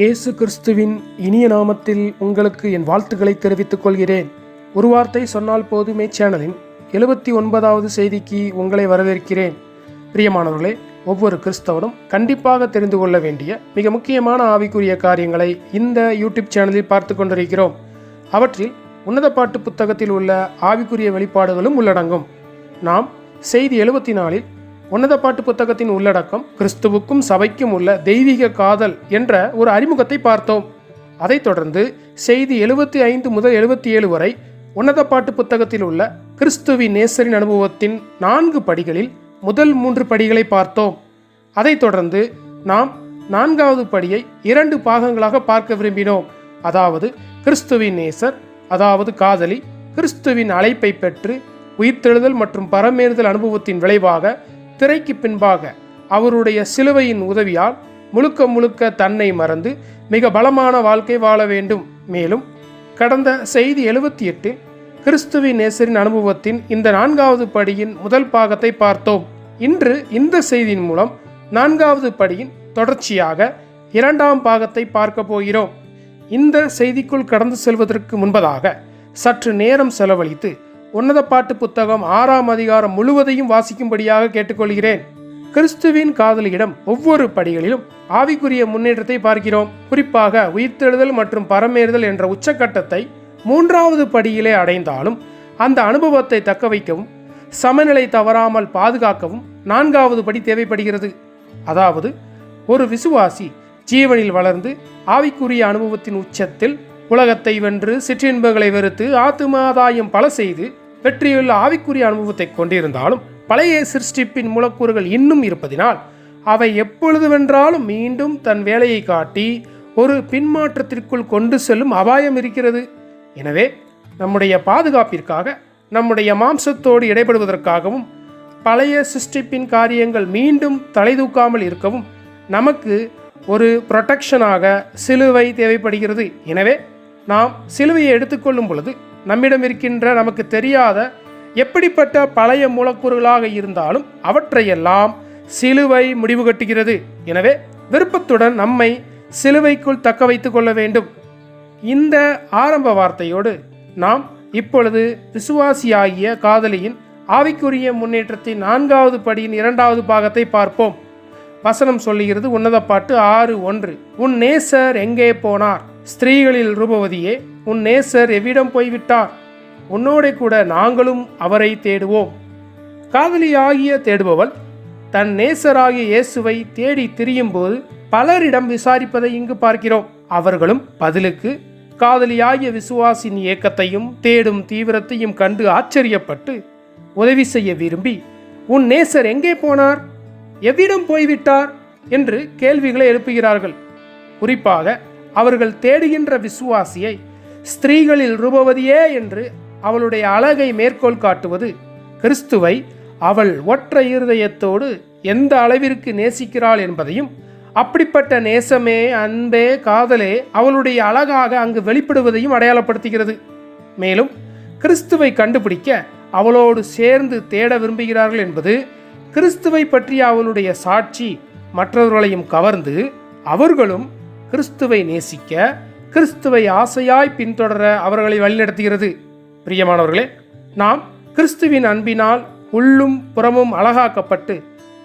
இயேசு கிறிஸ்துவின் இனிய நாமத்தில் உங்களுக்கு என் வாழ்த்துக்களை தெரிவித்துக் கொள்கிறேன். ஒரு வார்த்தை சொன்னால் போதுமே சேனலின் எழுபத்தி ஒன்பதாவது செய்திக்கு உங்களை வரவேற்கிறேன். பிரியமானவர்களே ஒவ்வொரு கிறிஸ்தவனும் கண்டிப்பாக தெரிந்து கொள்ள வேண்டிய மிக முக்கியமான ஆவிக்குரிய காரியங்களை இந்த யூடியூப் சேனலில் பார்த்து கொண்டிருக்கிறோம். அவற்றில் உன்னத பாட்டு புத்தகத்தில் உள்ள ஆவிக்குரிய வெளிப்பாடுகளும் உள்ளடங்கும். நாம் செய்தி எழுபத்தி நாலில் உன்னத பாட்டு புத்தகத்தின் உள்ளடக்கம் கிறிஸ்துவுக்கும் சபைக்கும் உள்ள தெய்வீக காதல் என்ற ஒரு அறிமுகத்தை பார்த்தோம். அதைத் தொடர்ந்து செய்தி எழுபத்தி ஐந்து முதல் எழுபத்தி ஏழு வரை உன்னத பாட்டு புத்தகத்தில் உள்ள கிறிஸ்துவின் நேசரின் அனுபவத்தின் நான்கு படிகளில் முதல் மூன்று படிகளை பார்த்தோம். அதைத் தொடர்ந்து நாம் நான்காவது படியை இரண்டு பாகங்களாக பார்க்க விரும்பினோம். அதாவது கிறிஸ்துவின் நேசர் அதாவது காதலி கிறிஸ்துவின் அழைப்பை பெற்று உயிர்த்தெழுதல் மற்றும் பரமேறுதல் அனுபவத்தின் விளைவாக திரைக்கு பின்பாக அவருடைய சிலுவையின் உதவியால் முழுக்க முழுக்க தன்னை மறந்து மிக பலமான வாழ்க்கை வாழ வேண்டும். மேலும் கடந்த செய்தி எழுபத்தி எட்டில் கிறிஸ்துவின் நேசரின் அனுபவத்தின் இந்த நான்காவது படியின் முதல் பாகத்தை பார்த்தோம். இன்று இந்த செய்தியின் மூலம் நான்காவது படியின் தொடர்ச்சியாக இரண்டாம் பாகத்தை பார்க்க போகிறோம். இந்த செய்திக்குள் கடந்து செல்வதற்கு முன்பதாக சற்று நேரம் செலவழித்து உன்னத பாட்டு புத்தகம் ஆறாம் அதிகாரம் முழுவதையும் வாசிக்கும்படியாக கேட்டுக்கொள்கிறேன். கிறிஸ்துவின் காதலியிடம் ஒவ்வொரு படிகளிலும் ஆவிக்குரிய முன்னேற்றத்தை பார்க்கிறோம். குறிப்பாக உயிர்த்தெழுதல் மற்றும் பரமேறுதல் என்ற உச்சக்கட்டத்தை மூன்றாவது படியிலே அடைந்தாலும் அந்த அனுபவத்தை தக்க வைக்கவும் சமநிலை தவறாமல் பாதுகாக்கவும் நான்காவது படி தேவைப்படுகிறது. அதாவது ஒரு விசுவாசி ஜீவனில் வளர்ந்து ஆவிக்குரிய அனுபவத்தின் உச்சத்தில் உலகத்தை வென்று சிற்றின்பங்களை வெறுத்து ஆத்துமாதாயம் பல செய்து வெற்றியுள்ள ஆவிக்குரிய அனுபவத்தை கொண்டிருந்தாலும் பழைய சிருஷ்டிப்பின் மூலக்கூறுகள் இன்னும் இருப்பதினால் அவை எப்பொழுது வென்றாலும் மீண்டும் தன் வேலையை காட்டி ஒரு பின்மாற்றத்திற்குள் கொண்டு செல்லும் அபாயம் இருக்கிறது. எனவே நம்முடைய பாதுகாப்பிற்காக நம்முடைய மாம்சத்தோடு இடைபடுவதற்காகவும் பழைய சிருஷ்டிப்பின் காரியங்கள் மீண்டும் தலைதூக்காமல் இருக்கவும் நமக்கு ஒரு ப்ரொடெக்ஷனாக சிலுவை தேவைப்படுகிறது. எனவே நாம் சிலுவையை எடுத்துக்கொள்ளும் பொழுது நம்மிடம் இருக்கின்ற நமக்கு தெரியாத எப்படிப்பட்ட பழைய மூலக்கூறுகளாக இருந்தாலும் அவற்றையெல்லாம் சிலுவை முடிவு கட்டுகிறது. எனவே விருப்பத்துடன் நம்மை சிலுவைக்குள் தக்க வைத்து கொள்ள வேண்டும். இந்த ஆரம்ப வார்த்தையோடு நாம் இப்பொழுது விசுவாசியாகிய காதலியின் ஆவிக்குரிய முன்னேற்றத்தின் நான்காவது படியின் இரண்டாவது பாகத்தை பார்ப்போம். வசனம் சொல்லுகிறது உன்னத பாட்டு ஆறு ஒன்று உன் நேசர் எங்கே போனார்? ஸ்திரீகளில் ரூபவதியே உன் நேசர் எவ்விடம் போய்விட்டார்? உன்னோட கூட நாங்களும் அவரை தேடுவோம். காதலியாகிய தேடுபவள் தன் நேசராகிய இயேசுவை தேடி திரியும்போது பலரிடம் விசாரிப்பதை இங்கு பார்க்கிறோம். அவர்களும் பதிலுக்கு காதலியாகிய விசுவாசின் இயக்கத்தையும் தேடும் தீவிரத்தையும் கண்டு ஆச்சரியப்பட்டு உதவி செய்ய விரும்பி உன் நேசர் எங்கே போனார்? எவ்விடம் போய்விட்டார்? என்று கேள்விகளை எழுப்புகிறார்கள். குறிப்பாக அவர்கள் தேடுகின்ற விசுவாசியை ஸ்திரீகளில் ரூபவதியே என்று அவளுடைய அழகை மேற்கோள் காட்டுவது கிறிஸ்துவை அவள் ஒற்றை இருதயத்தோடு எந்த அளவிற்கு நேசிக்கிறாள் என்பதையும் அப்படிப்பட்ட நேசமே அன்பே காதலே அவளுடைய அழகாக அங்கு வெளிப்படுவதையும் அடையாளப்படுத்துகிறது. மேலும் கிறிஸ்துவை கண்டுபிடிக்க அவளோடு சேர்ந்து தேட விரும்புகிறார்கள் என்பது கிறிஸ்துவை பற்றிய அவளுடைய சாட்சி மற்றவர்களையும் கவர்ந்து அவர்களும் கிறிஸ்துவை நேசிக்க கிறிஸ்துவை ஆசையாய் பின்தொடர அவர்களை வழிநடத்துகிறது. பிரியமானவர்களே நாம் கிறிஸ்துவின் அன்பினால் உள்ளும் புறமும் அழகாக்கப்பட்டு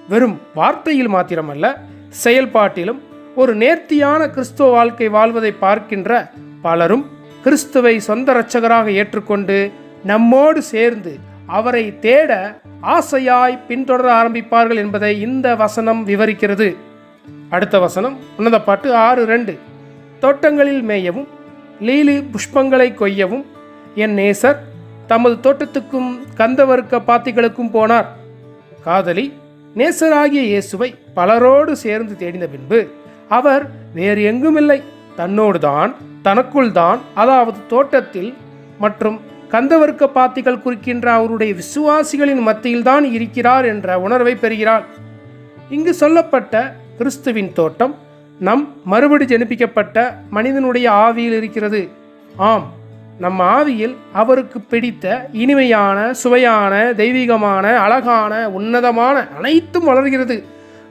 வெறும் வார்த்தையில் மாத்திரமல்ல செயல்பாட்டிலும் ஒரு நேர்த்தியான கிறிஸ்துவ வாழ்க்கை வாழ்வதை பார்க்கின்ற பலரும் கிறிஸ்துவை சொந்த இரட்சகராக ஏற்றுக்கொண்டு நம்மோடு சேர்ந்து அவரை தேட ஆசையாய் பின்தொடர ஆரம்பிப்பார்கள் என்பதை இந்த வசனம் விவரிக்கிறது. அடுத்த வசனம் உன்னத பாட்டு ஆறு ரெண்டு. தோட்டங்களில் மேயவும் லீலி புஷ்பங்களை கொய்யவும் என் நேசர் தமது தோட்டத்துக்கும் கந்தவர்க்க பாத்திகளுக்கும் போனார். காதலி நேசராகிய இயேசுவை பலரோடு சேர்ந்து தேடின பின்பு அவர் வேறு எங்குமில்லை. தன்னோடு தான் தனக்குள் தான் அதாவது தோட்டத்தில் மற்றும் கந்தவர்க்க பாத்திகள் குறிக்கின்ற அவருடைய விசுவாசிகளின் மத்தியில்தான் இருக்கிறார் என்ற உணர்வை பெறுகிறார் இங்கு சொல்லப்பட்ட கிறிஸ்துவின் தோட்டம் நம் மறுபடி ஜெனிப்பிக்கப்பட்ட மனிதனுடைய ஆவியில் இருக்கிறது. ஆம் நம் ஆவியில் அவருக்கு பிடித்த இனிமையான சுவையான தெய்வீகமான அழகான உன்னதமான அனைத்தும் வளர்கிறது.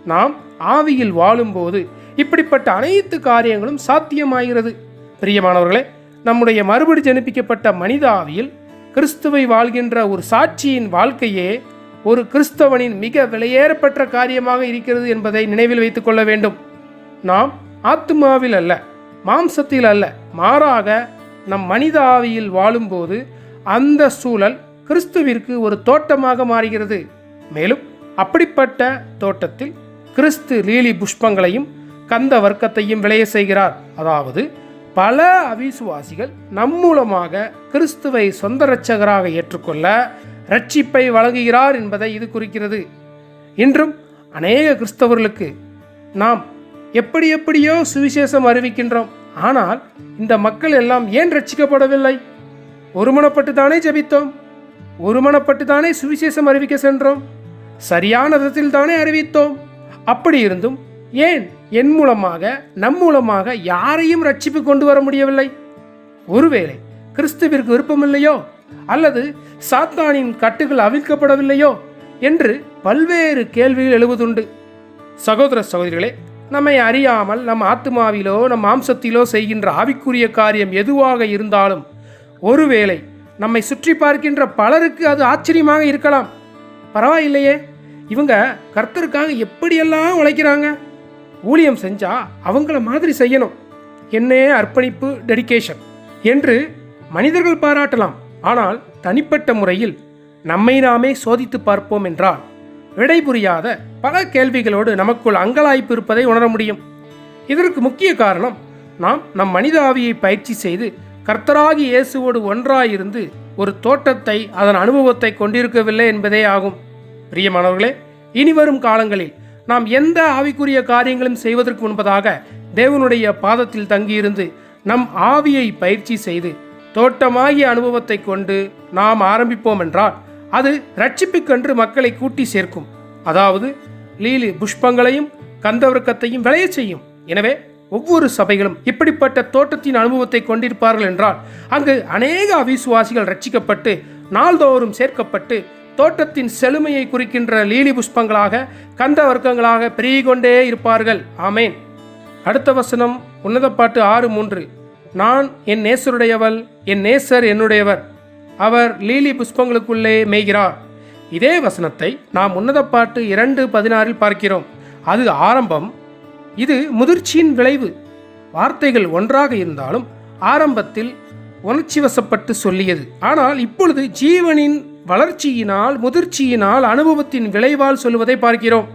நாம் ஆவியில் வாழும்போது இப்படிப்பட்ட அனைத்து காரியங்களும் சாத்தியமாகிறது. பிரியமானவர்களே நம்முடைய மறுபடி ஜெனிப்பிக்கப்பட்ட மனித ஆவியில் கிறிஸ்துவை வாழ்கின்ற ஒரு சாட்சியின் வாழ்க்கையே ஒரு கிறிஸ்தவனின் மிக விலையேறப்பட்ட காரியமாக இருக்கிறது என்பதை நினைவில் வைத்துக் கொள்ள வேண்டும். நாம் ஆத்துமாவில் அல்ல மாம்சத்தில் அல்ல மாறாக நம் மனித ஆவியில் வாழும்போது அந்த சூழல் கிறிஸ்துவிற்கு ஒரு தோட்டமாக மாறுகிறது. மேலும் அப்படிப்பட்ட தோட்டத்தில் கிறிஸ்து லீலி புஷ்பங்களையும் கந்த வர்க்கத்தையும் விளைய செய்கிறார். அதாவது பல அவிசுவாசிகள் நம் மூலமாக கிறிஸ்துவை சொந்த இரட்சகராக ஏற்றுக்கொள்ள ரட்சிப்பை வழங்குகிறார் என்பதை இது குறிக்கிறது. இன்றும் அநேக கிறிஸ்தவர்களுக்கு நாம் எப்படி எப்படியோ சுவிசேஷம் அறிவிக்கின்றோம். ஆனால் இந்த மக்கள் எல்லாம் ஏன் ரட்சிக்கப்படவில்லை? ஒருமனப்பட்டு தானே ஜபித்தோம்? ஒருமனப்பட்டு தானே சுவிசேஷம் அறிவிக்க சென்றோம்? சரியான விதத்தில் தானே அறிவித்தோம்? அப்படி இருந்தும் ஏன் என் மூலமாக நம் மூலமாக யாரையும் ரட்சிப்பு கொண்டு வர முடியவில்லை? ஒருவேளை கிறிஸ்துவிற்கு விருப்பமில்லையோ? அல்லது சாத்தானின் கட்டுகள் அவிழ்க்கப்படவில்லையோ என்று பல்வேறு கேள்விகள் எழுவதுண்டு. சகோதர சகோதரிகளே நம்மை அறியாமல் நம் ஆத்மாவிலோ நம் மாம்சத்திலோ செய்கின்ற ஆவிக்குரிய காரியம் எதுவாக இருந்தாலும் ஒருவேளை நம்மை சுற்றி பார்க்கின்ற பலருக்கு அது ஆச்சரியமாக இருக்கலாம். பரவாயில்லையே இவங்க கர்த்தருக்காக எப்படியெல்லாம் உழைக்கிறாங்க? ஊழியம் செஞ்சா அவங்கள மாதிரி செய்யணும். என்னே அர்ப்பணிப்பு டெடிகேஷன் என்று மனிதர்கள் பாராட்டலாம். ஆனால் தனிப்பட்ட முறையில் நம்மை நாமே சோதித்து பார்ப்போம் என்றால் விடை புரியாத பல கேள்விகளோடு நமக்குள் அங்கலாய்ப்பு இருப்பதை உணர முடியும். இதற்கு முக்கிய காரணம் நாம் நம் மனித ஆவியை பயிற்சி செய்து கர்த்தராகி இயேசுவோடு ஒன்றாயிருந்து ஒரு தோட்டத்தை அதன் அனுபவத்தை கொண்டிருக்கவில்லை என்பதே ஆகும். பிரியமானவர்களே இனி வரும் காலங்களில் நாம் எந்த ஆவிக்குரிய காரியங்களும் செய்வதற்கு முன்பதாக தேவனுடைய பாதத்தில் தங்கியிருந்து நம் ஆவியை பயிற்சி செய்து தோட்டமாகிய அனுபவத்தை கொண்டு நாம் ஆரம்பிப்போம் என்றால் அது ரட்சிப்புக்கென்று மக்களை கூட்டி சேர்க்கும். அதாவது லீலி புஷ்பங்களையும் கந்தவர்க்கத்தையும் விளைய செய்யும். எனவே ஒவ்வொரு சபைகளும் இப்படிப்பட்ட தோட்டத்தின் அனுபவத்தை கொண்டிருப்பார்கள் என்றால் அங்கு அநேக அவிசுவாசிகள் ரட்சிக்கப்பட்டு நாள்தோறும் சேர்க்கப்பட்டு தோட்டத்தின் செழுமையை குறிக்கின்ற லீலி புஷ்பங்களாக கந்த வர்க்கங்களாக பெருகிக்கொண்டே இருப்பார்கள். ஆமேன். அடுத்த வசனம் உன்னதப்பாட்டு ஆறு மூன்று. நான் என் நேசருடையவள் என் நேசர் என்னுடையவர். அவர் லீலி புஷ்பங்களுக்குள்ளே மேய்கிறார். இதே வசனத்தை நாம் உன்னத பாட்டு இரண்டு பதினாறில் பார்க்கிறோம். அது ஆரம்பம் இது முதிர்ச்சியின் விளைவு. வார்த்தைகள் ஒன்றாக இருந்தாலும் ஆரம்பத்தில் உணர்ச்சி வசப்பட்டு சொல்லியது. ஆனால் இப்பொழுது ஜீவனின் வளர்ச்சியினால் முதிர்ச்சியினால் அனுபவத்தின் விளைவால் சொல்லுவதை பார்க்கிறோம்.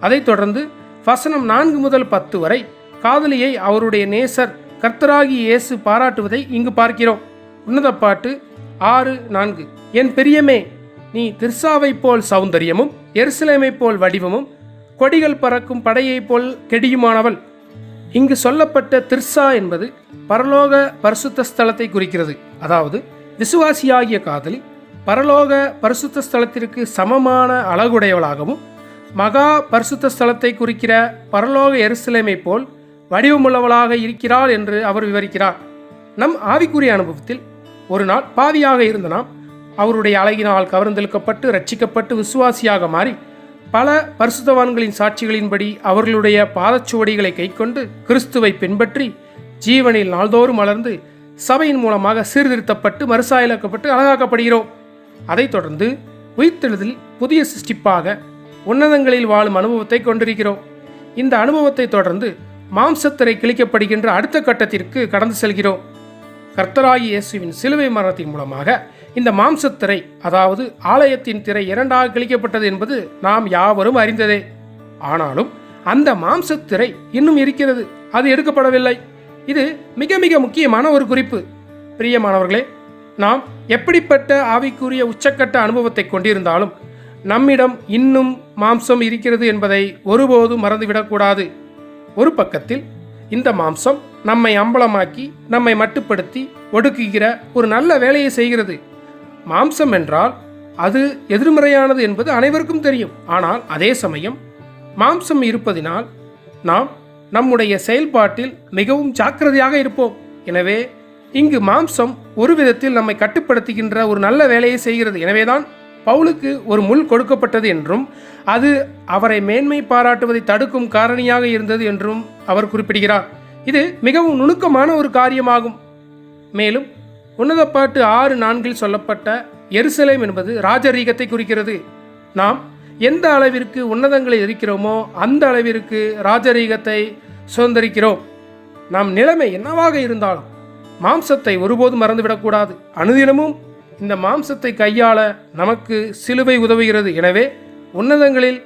அதைத் தொடர்ந்து வசனம் நான்கு முதல் பத்து வரை காதலியை அவருடைய நேசர் கர்த்தராகி இயேசு பாராட்டுவதை இங்கு பார்க்கிறோம். உன்னத பாட்டு ஆறு நான்கு. என் பெரியமே நீ திர்சாவைப் போல் சௌந்தரியமும் எருசலேமை போல் வடிவமும் கொடிகள் பறக்கும் படையைப் போல் கெடியுமானவள். இங்கு சொல்லப்பட்ட திர்சா என்பது பரலோக பரிசுத்த ஸ்தலத்தை குறிக்கிறது. அதாவது விசுவாசியாகிய காதலி பரலோக பரிசுத்த ஸ்தலத்திற்கு சமமான அழகுடையவளாகவும் மகா பரிசுத்த ஸ்தலத்தை குறிக்கிற பரலோக எருசலேமை போல் வடிவமுள்ளவளாக இருக்கிறாள் என்று அவர் விவரிக்கிறார். நம் ஆவிக்குரிய அனுபவத்தில் ஒரு நாள் பாவியாக இருந்த நாம் அவருடைய அழகினால் கவர்ந்தெழுக்கப்பட்டு ரட்சிக்கப்பட்டு விசுவாசியாக மாறி பல பரிசுத்தவான்களின் சாட்சிகளின்படி அவர்களுடைய பாதச்சுவடிகளை கைக்கொண்டு கிறிஸ்துவை பின்பற்றி ஜீவனில் நாள்தோறும் வளர்ந்து சபையின் மூலமாக சீர்திருத்தப்பட்டு மறுசாயலாக்கப்பட்டு அழகாக்கப்படுகிறோம். அதைத் தொடர்ந்து உயிர்த்தெழுதில் புதிய சிருஷ்டிப்பாக உன்னதங்களில் வாழும் அனுபவத்தை கொண்டிருக்கிறோம். இந்த அனுபவத்தை தொடர்ந்து மாம்சத்திரை கிழிக்கப்படுகின்ற அடுத்த கட்டத்திற்கு கடந்து செல்கிறோம். கர்த்தராகி இயேசுவின் சிலுவை மரணத்தின் மூலமாக இந்த மாம்சத்திரை அதாவது ஆலயத்தின் திரை இரண்டாக கிழிக்கப்பட்டது என்பது நாம் யாவரும் அறிந்ததே. ஆனாலும் அந்த மாம்சத்திரை இன்னும் இருக்கிறது. அது எடுக்கப்படவில்லை. இது மிக மிக முக்கியமான ஒரு குறிப்பு. பிரியமானவர்களே நாம் எப்படிப்பட்ட ஆவிக்குரிய உச்சக்கட்ட அனுபவத்தை கொண்டிருந்தாலும் நம்மிடம் இன்னும் மாம்சம் இருக்கிறது என்பதை ஒருபோதும் மறந்துவிடக்கூடாது ஒரு பக்கத்தில் இந்த மாம்சம் நம்மை அம்பலமாக்கி நம்மை மட்டுப்படுத்தி ஒடுக்குகிற ஒரு நல்ல வேலையை செய்கிறது. மாம்சம் என்றால் அது எதிர்மறையானது என்பது அனைவருக்கும் தெரியும். ஆனால் அதே சமயம் மாம்சம் இருப்பதினால் நாம் நம்முடைய செயல்பாட்டில் மிகவும் ஜாக்கிரதையாக இருப்போம். எனவே இங்கு மாம்சம் ஒரு விதத்தில் நம்மை கட்டுப்படுத்துகின்ற ஒரு நல்ல வேலையை செய்கிறது. எனவேதான் பவுலுக்கு ஒரு முள் கொடுக்கப்பட்டது என்றும் அது அவரை மேன்மை பாராட்டுவதை தடுக்கும் காரணியாக இருந்தது என்றும் அவர் குறிப்பிடுகிறார். இது மிகவும் நுணுக்கமான ஒரு காரியமாகும். மேலும் உன்னதப்பாட்டு ஆறு நான்கில் சொல்லப்பட்ட எருசலேம் என்பது ராஜரீகத்தை குறிக்கிறது. நாம் எந்த அளவிற்கு உன்னதங்களில் இருக்கிறோமோ அந்த அளவிற்கு ராஜரீகத்தை சுதந்திரிக்கிறோம். நம் நிலைமை என்னவாக இருந்தாலும் மாம்சத்தை ஒருபோதும் மறந்துவிடக்கூடாது. அனுதினமும் இந்த மாம்சத்தை கையாள நமக்கு சிலுவை உதவுகிறது. எனவே உன்னதங்களில்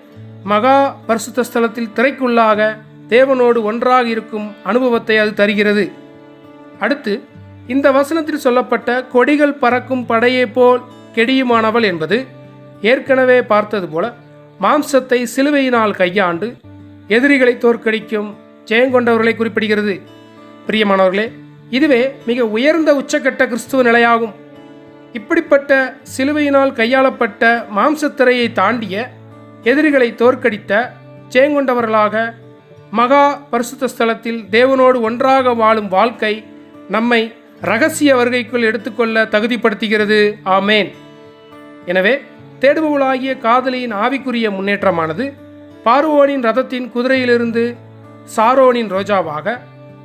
மகா பரிசுத்த ஸ்தலத்தில் திரைக்குள்ளாக தேவனோடு ஒன்றாக இருக்கும் அனுபவத்தை அது தருகிறது. அடுத்து இந்த வசனத்தில் சொல்லப்பட்ட கொடிகள் பறக்கும் படையை போல் கெடியுமானவள் என்பது ஏற்கனவே பார்த்தது போல மாம்சத்தை சிலுவையினால் கையாண்டு எதிரிகளை தோற்கடிக்கும் ஜெயங்கொண்டவர்களை குறிப்பிடுகிறது. பிரியமானவர்களே இதுவே மிக உயர்ந்த உச்சக்கட்ட கிறிஸ்துவ நிலையாகும். இப்படிப்பட்ட சிலுவையினால் கையாளப்பட்ட மாம்சத்திரையை தாண்டிய எதிரிகளை தோற்கடித்த ஜெயங்கொண்டவர்களாக மகா பரிசுத்த ஸ்தலத்தில் தேவனோடு ஒன்றாக வாழும் வாழ்க்கை நம்மை ரகசிய வருகைக்குள் எடுத்துக்கொள்ள தகுதிப்படுத்துகிறது. ஆமேன். எனவே தேடுபவளாகிய காதலியின் ஆவிக்குரிய முன்னேற்றமானது பார்வோனின் ரதத்தின் குதிரையிலிருந்து சாரோனின் ரோஜாவாக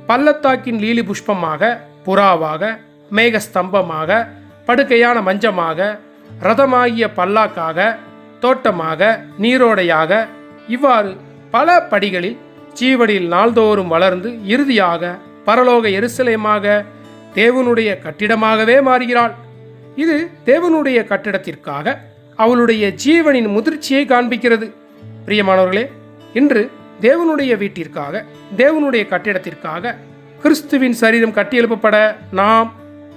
பள்ளத்தாக்கின் லீலி புஷ்பமாக புறாவாக மேகஸ்தம்பமாக படுக்கையான மஞ்சமாக ரதமாகிய பல்லாக்காக தோட்டமாக நீரோடையாக இவ்வாறு பல படிகளில் ஜீவனில் நாள்தோறும் வளர்ந்து இறுதியாக பரலோக எருசலேமாக தேவனுடைய கட்டிடமாகவே மாறுகிறாள். இது தேவனுடைய கட்டிடத்திற்காக அவளுடைய ஜீவனின் முதிர்ச்சியை காண்பிக்கிறது. பிரியமானவர்களே இன்று தேவனுடைய வீட்டிற்காக தேவனுடைய கட்டிடத்திற்காக கிறிஸ்துவின் சரீரம் கட்டியெழுப்பப்பட நாம்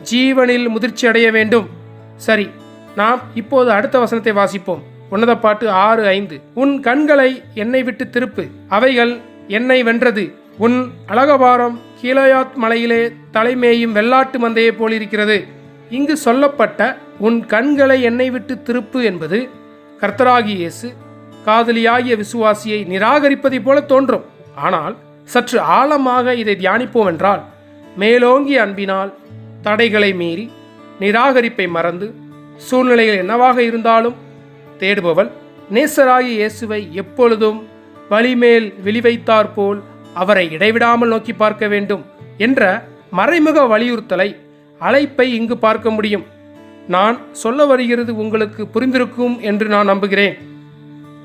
ஜீவனில் முதிர்ச்சி அடைய வேண்டும். சரி நாம் இப்போது அடுத்த வசனத்தை வாசிப்போம். உன்னத பாட்டு ஆறு ஐந்து. உன் கண்களை என்னை விட்டு திருப்பு. அவைகள் என்னை வென்றது. உன் அழகபாரம் கீழயாத் மலையிலே தலைமேயும் வெள்ளாட்டு மந்தையைப் போலிருக்கிறது. இங்கு சொல்லப்பட்ட உன் கண்களை என்னை விட்டு திருப்பு என்பது கர்த்தராகி இயேசு காதலியாகிய விசுவாசியை நிராகரிப்பதைப் போல தோன்றும். ஆனால் சற்று ஆழமாக இதை தியானிப்போம் என்றால் மேலோங்கிய அன்பினால் தடைகளை மீறி நிராகரிப்பை மறந்து சூழ்நிலைகள் என்னவாக இருந்தாலும் தேடுபவள் நேசராகி இயேசுவை எப்பொழுதும் வலிமேல் வெளிவைத்தாற் போல் அவரை இடைவிடாமல் நோக்கி பார்க்க வேண்டும் என்ற மறைமுக வலியுறுத்தலை அழைப்பை இங்கு பார்க்க முடியும். நான் சொல்ல வருகிறது உங்களுக்கு புரிந்திருக்கும் என்று நான் நம்புகிறேன்.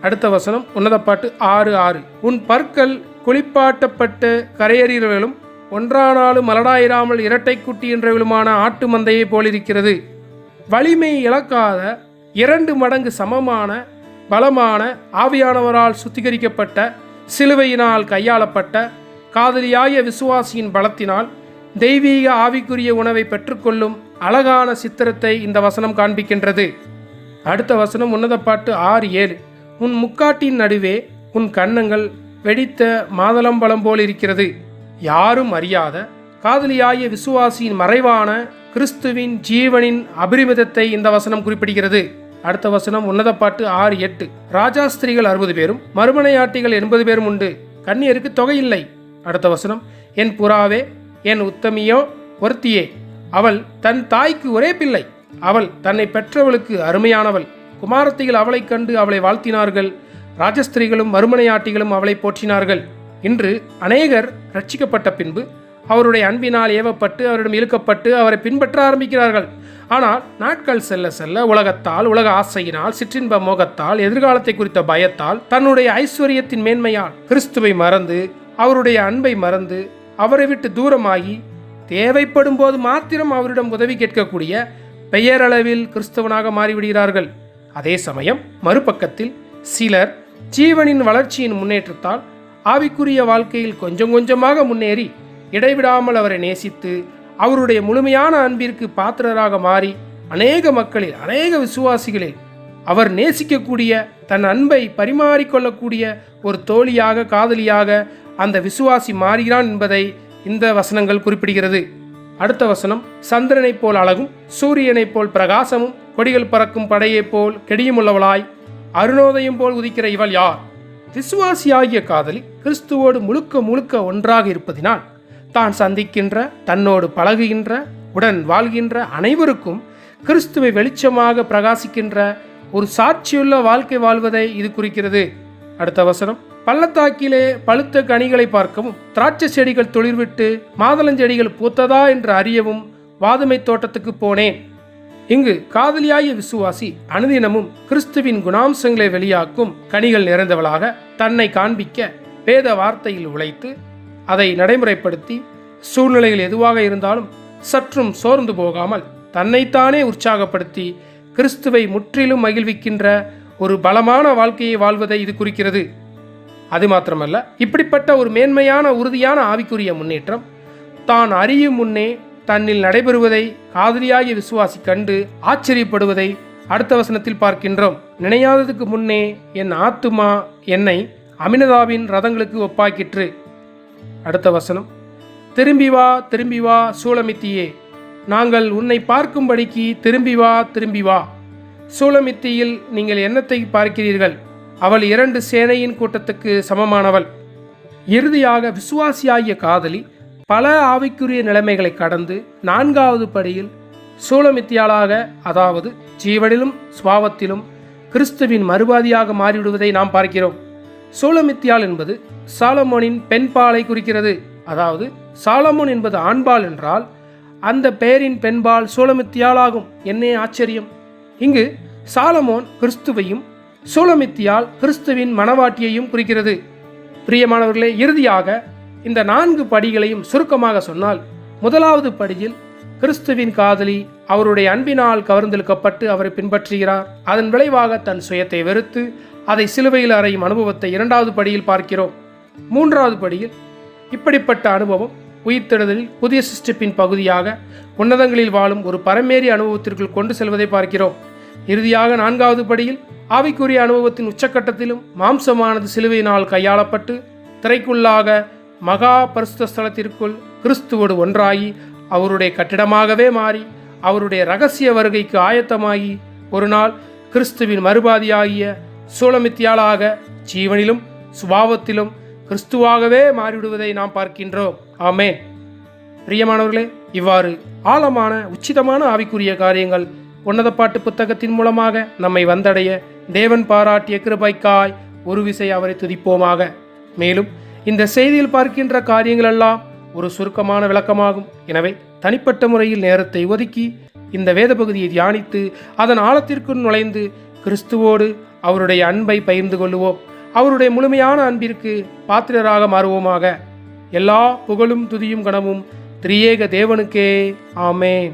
அடுத்த வசனம் உன்னதப்பாட்டு ஆறு ஆறு. உன் பற்கள் குளிப்பாட்டப்பட்ட கரையறிகளும் ஒன்றானாலும் மலடாயிராமல் இரட்டை குட்டி என்றவிலுமான ஆட்டு மந்தையை போலிருக்கிறது. வலிமை இழக்காத இரண்டு மடங்கு சமமான பலமான ஆவியானவரால் சுத்திகரிக்கப்பட்ட சிலுவையினால் கையாளப்பட்ட காதலியாய விசுவாசியின் பலத்தினால் தெய்வீக ஆவிக்குரிய உணவை பெற்றுக்கொள்ளும் அழகான சித்திரத்தை இந்த வசனம் காண்பிக்கின்றது. அடுத்த வசனம் உன்னதப்பாட்டு ஆறு ஏழு. உன் முக்காட்டின் நடுவே உன் கன்னங்கள் வெடித்த மாதளம்பழம் போல் இருக்கிறது யாரும் அறியாத காதலியாய விசுவாசியின் மறைவான கிறிஸ்துவின் ஜீவனின் அபரிமிதத்தை இந்த வசனம் குறிப்பிடுகிறது. அடுத்த வசனம் உன்னதப்பாட்டு ஆறு எட்டு. ராஜாஸ்திரிகள் அறுபது பேரும் மறுமனையாட்டிகள் எண்பது பேரும் உண்டு. கண்ணியருக்கு தொகை இல்லை. அடுத்த வசனம் என் புறாவே என் உத்தமியோ ஒருத்தியே அவள் தன் தாய்க்கு ஒரே பிள்ளை. அவள் தன்னை பெற்றவளுக்கு அருமையானவள். குமாரத்திகள் அவளைக் கண்டு அவளை வாழ்த்தினார்கள். ராஜஸ்திரிகளும் மறுமனையாட்டிகளும் அவளை போற்றினார்கள். இன்று அநேகர் ரட்சிக்கப்பட்ட பின்பு அவருடைய அன்பினால் ஏவப்பட்டு அவரிடம் இழுக்கப்பட்டு அவரை பின்பற்ற ஆரம்பிக்கிறார்கள். ஆனால் நாட்கள் செல்ல செல்ல உலகத்தால் உலக ஆசையினால் சிற்றின்ப மோகத்தால் எதிர்காலத்தை குறித்த பயத்தால் தன்னுடைய ஐஸ்வர்யத்தின் மேன்மையால் கிறிஸ்துவை மறந்து அவருடைய அன்பை மறந்து அவரை விட்டு தூரமாகி தேவைப்படும் போது மாத்திரம் அவரிடம் உதவி கேட்கக்கூடிய பெயரளவில் கிறிஸ்தவனாக மாறிவிடுகிறார்கள். அதே சமயம் மறுபக்கத்தில் சிலர் ஜீவனின் வளர்ச்சியின் முன்னேற்றத்தால் ஆவிக்குரிய வாழ்க்கையில் கொஞ்சம் கொஞ்சமாக முன்னேறி இடைவிடாமல் அவரை நேசித்து அவருடைய முழுமையான அன்பிற்கு பாத்திரராக மாறி அநேக மக்களில் அநேக விசுவாசிகளில் அவர் நேசிக்கக்கூடிய தன் அன்பை பரிமாறிக்கொள்ளக்கூடிய ஒரு தோழியாக காதலியாக அந்த விசுவாசி மாறுகிறான் என்பதை இந்த வசனங்கள் குறிப்பிடுகிறது. அடுத்த வசனம் சந்திரனைப் போல் அழகும் சூரியனைப் போல் பிரகாசமும் கொடிகள் பறக்கும் படையைப் போல் கெடியுமுள்ளவளாய் அருணோதயம் போல் உதிக்கிற இவள் யார்? விசுவாசியாகிய காதலி கிறிஸ்துவோடு முழுக்க முழுக்க ஒன்றாக இருப்பதினால் தான் சந்திக்கின்ற தன்னோடு பழகுகின்ற உடன் வாழ்கின்ற அனைவருக்கும் கிறிஸ்துவை வெளிச்சமாக பிரகாசிக்கின்ற ஒரு சாட்சியுள்ள வாழ்க்கை வாழ்வதை இது குறிக்கிறது. அடுத்த வசனம். பள்ளத்தாக்கிலே பழுத்த கனிகளை பார்க்கவும் திராட்சை செடிகள் துளிர்விட்டு மாதளஞ்செடிகள் பூத்ததா என்று அறியவும் வாதுமை தோட்டத்துக்கு போனேன். இங்கு காதலியாய விசுவாசி அனுதினமும் கிறிஸ்துவின் குணாம்சங்களை வெளியாக்கும் கனிகள் நிறைந்தவளாக தன்னை காண்பிக்க வேத வார்த்தையில் உழைத்து அதை நடைமுறைப்படுத்தி சூழ்நிலைகள் எதுவாக இருந்தாலும் சற்றும் சோர்ந்து போகாமல் தன்னைத்தானே உற்சாகப்படுத்தி கிறிஸ்துவை முற்றிலும் மகிழ்விக்கின்ற ஒரு பலமான வாழ்க்கையை வாழ்வதை இது குறிக்கிறது. அது மாத்திரமல்ல இப்படிப்பட்ட ஒரு மேன்மையான உறுதியான ஆவிக்குரிய முன்னேற்றம் தான் அறியும் முன்னே தன்னில் நடைபெறுவதை காதலியாகிய விசுவாசி கண்டு ஆச்சரியப்படுவதை அடுத்த வசனத்தில் பார்க்கின்றோம். நினையாததுக்கு முன்னே என் ஆத்துமா என்னை அமினதாவின் ரதங்களுக்கு ஒப்பாக்கிற்று. அடுத்த வசனம். திரும்பி வா திரும்பி வா சூளமித்தியே. நாங்கள் உன்னை பார்க்கும்படிக்கு திரும்பி வா திரும்பி வா. சூளமித்தியில் நீங்கள் என்னத்தை பார்க்கிறீர்கள்? அவள் இரண்டு சேனையின் கூட்டத்துக்கு சமமானவள். இறுதியாக விசுவாசியாகிய காதலி பல ஆவிக்குரிய நிலைமைகளை கடந்து நான்காவது படியில் சூளமித்தியாளாக அதாவது ஜீவனிலும் சுவாவத்திலும் கிறிஸ்துவின் மறுபாதியாக மாறிவிடுவதை நாம் பார்க்கிறோம். சூழமித்தியால் என்பது சாலமோனின் பெண்பாலை குறிக்கிறது. அதாவது சாலமோன் என்பது ஆண்பால் என்றால் அந்த பெயரின் பெண்பால் சூழமித்தியாலாகும் என்னே ஆச்சரியம். இங்கு சாலமோன் கிறிஸ்துவையும் சூழமித்தியால் கிறிஸ்துவின் மணவாட்டியையும் குறிக்கிறது. பிரியமானவர்களே இறுதியாக இந்த நான்கு படிகளையும் சுருக்கமாக சொன்னால் முதலாவது படியில் கிறிஸ்துவின் காதலி அவருடைய அன்பினால் கவர்ந்தெழுக்கப்பட்டு அவரை பின்பற்றுகிறார். அதன் விளைவாக தன் சுயத்தை வெறுத்து அதை சிலுவையில் அறையும் அனுபவத்தை இரண்டாவது படியில் பார்க்கிறோம். மூன்றாவது படியில் இப்படிப்பட்ட அனுபவம் உயிர்த்தெழுதலில் புதிய சிஸ்டிப்பின் பகுதியாக உன்னதங்களில் வாழும் ஒரு பரமேறி அனுபவத்திற்குள் கொண்டு செல்வதை பார்க்கிறோம். இறுதியாக நான்காவது படியில் ஆவிக்குரிய அனுபவத்தின் உச்சக்கட்டத்திலும் மாம்சமானது சிலுவையினால் கையாளப்பட்டு திரைக்குள்ளாக மகா பரிசுத்த ஸ்தலத்திற்குள் கிறிஸ்துவோடு ஒன்றாகி அவருடைய கட்டிடமாகவே மாறி அவருடைய ரகசிய வருகைக்கு ஆயத்தமாகி ஒரு நாள் கிறிஸ்துவின் மறுபாதியாகிய சூளமித்தியாளாக ஜீவனிலும் சுபாவத்திலும் கிறிஸ்துவாகவே மாறிவிடுவதை நாம் பார்க்கின்றோம். ஆமேன். பிரியமானவர்களே இவ்வாறு ஆழமான உச்சிதமான ஆவிக்குரிய காரியங்கள் உன்னதப்பாட்டு புத்தகத்தின் மூலமாக நம்மை வந்தடைய தேவன் பாராட்டிய கிருபைக்காய் ஒரு விசை அவரை துதிப்போமாக. மேலும் இந்த செய்தியில் பார்க்கின்ற காரியங்கள் எல்லாம் ஒரு சுருக்கமான விளக்கமாகும். எனவே தனிப்பட்ட முறையில் நேரத்தை ஒதுக்கி இந்த வேத பகுதியை தியானித்து அதன் ஆழத்திற்குள் நுழைந்து கிறிஸ்துவோடு அவருடைய அன்பை பகிர்ந்து கொள்ளுவோம். அவருடைய முழுமையான அன்பிற்கு பாத்திரராக மாறுவோமாக. எல்லா புகழும் துதியும் கனமும் திரியேக தேவனுக்கே. ஆமேன்.